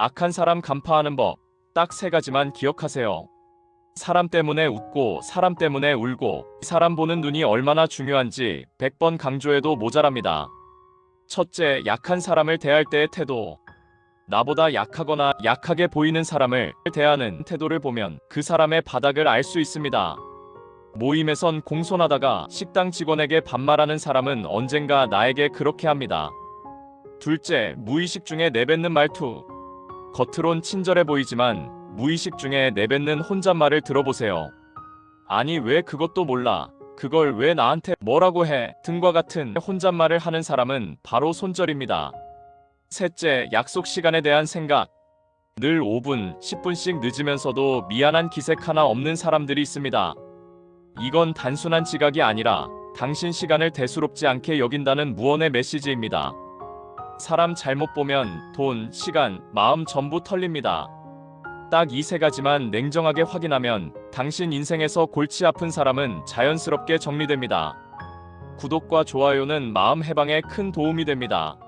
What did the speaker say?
악한 사람 간파하는 법. 딱 세 가지만 기억하세요. 사람 때문에 웃고 사람 때문에 울고 사람 보는 눈이 얼마나 중요한지 100번 강조해도 모자랍니다. 첫째, 약한 사람을 대할 때의 태도. 나보다 약하거나 약하게 보이는 사람을 대하는 태도를 보면 그 사람의 바닥을 알 수 있습니다. 모임에선 공손하다가 식당 직원에게 반말하는 사람은 언젠가 나에게 그렇게 합니다. 둘째, 무의식 중에 내뱉는 말투. 겉으론 친절해 보이지만 무의식 중에 내뱉는 혼잣말을 들어보세요. 아니 왜 그것도 몰라? 그걸 왜 나한테 뭐라고 해? 등과 같은 혼잣말을 하는 사람은 바로 손절입니다. 셋째, 약속 시간에 대한 생각. 늘 5분, 10분씩 늦으면서도 미안한 기색 하나 없는 사람들이 있습니다. 이건 단순한 지각이 아니라 당신 시간을 대수롭지 않게 여긴다는 무언의 메시지입니다. 사람 잘못 보면 돈, 시간, 마음 전부 털립니다. 딱 이 세 가지만 냉정하게 확인하면 당신 인생에서 골치 아픈 사람은 자연스럽게 정리됩니다. 구독과 좋아요는 마음 해방에 큰 도움이 됩니다.